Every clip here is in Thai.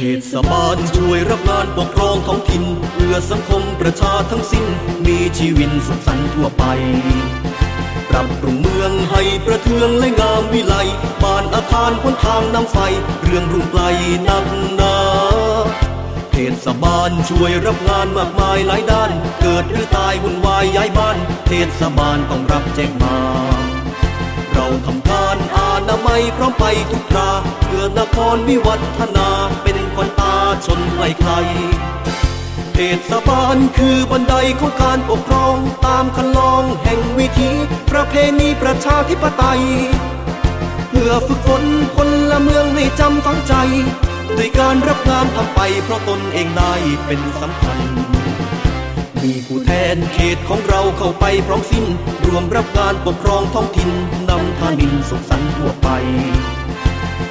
เทศบาลช่วยรับงานปกครองท้องถิ่นเพื่อสังคมประชาทั้งสิ้น มีชีวิตสุขสันต์ทั่วไป ปรับปรุงเมืองให้ประเทืองและงามวิไลบ้านอาคารพ้นทางน้ำไฟ เรื่องรุ่งไกลนักนาเทศบาลช่วยรับงานมากมายหลายด้าน เกิดหรือตายวุ่นวายย้ายบ้าน เทศบาลต้องรับแจ้งมาเราทำการอานาไมัยพร้อมไปทุกคราเพื่อนครวิวัฒนาเป็น ชนไกลไกลเทศบาลคือบันไดของการปกครองตามคันลองแห่งวิถีประเพณีประชาธิปไตย เพื่อฝึกฝนคนละเมืองให้จำฝังใจด้วยการรับงานทำไปเพราะตนเองได้เป็นสำคัญ มีผู้แทนเขตของเราเข้าไปพร้อมสิ้น รวมรับงานปกครองท้องถิ่นนำทานินสุขสันต์ทั่วไป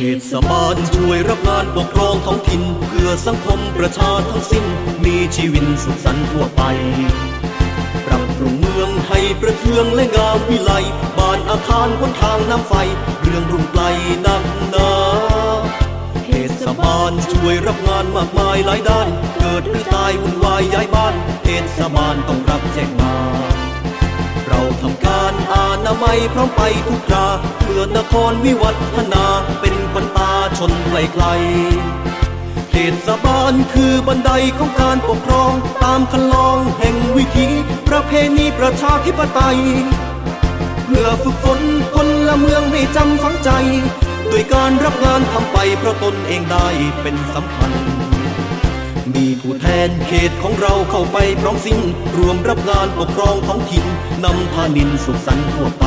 เทศบาลช่วยรับงานปกครองท้องถิ่น เพื่อสังคมประชาทั้งสิ้น มีชีวิตสุขสันต์ทั่วไป ปรับปรุงเมืองให้ประเทืองและงามวิไลบ้านอาคารบนทางน้ำไฟ เรื่องรุ่งไกลนักหนาเทศบาลช่วยรับงานมากมายหลายด้าน เกิดหรือตายวุ่นวายย้ายบ้านเทศบาลต้องรับแจ้งมา เราทำการอานามัยพร้อมไปทุกครา เพื่อนครวิวัฒนาเป็นคนตาชนไกลไกลๆเทศบาลคือบันไดของการปกครอง ตามคันลองแห่งวิถีประเพณีประชาธิปไตยเพื่อฝึกฝนคนละเมืองให้จำฝังใจด้วยการรับงานทำไปเพราะตนเองได้เป็นสำคัญ มีผู้แทนเขตของเราเข้าไปพร้อมสิ้น รวมรับงานปกครองท้องถิ่นนำทานินสุขสันต์ทั่วไป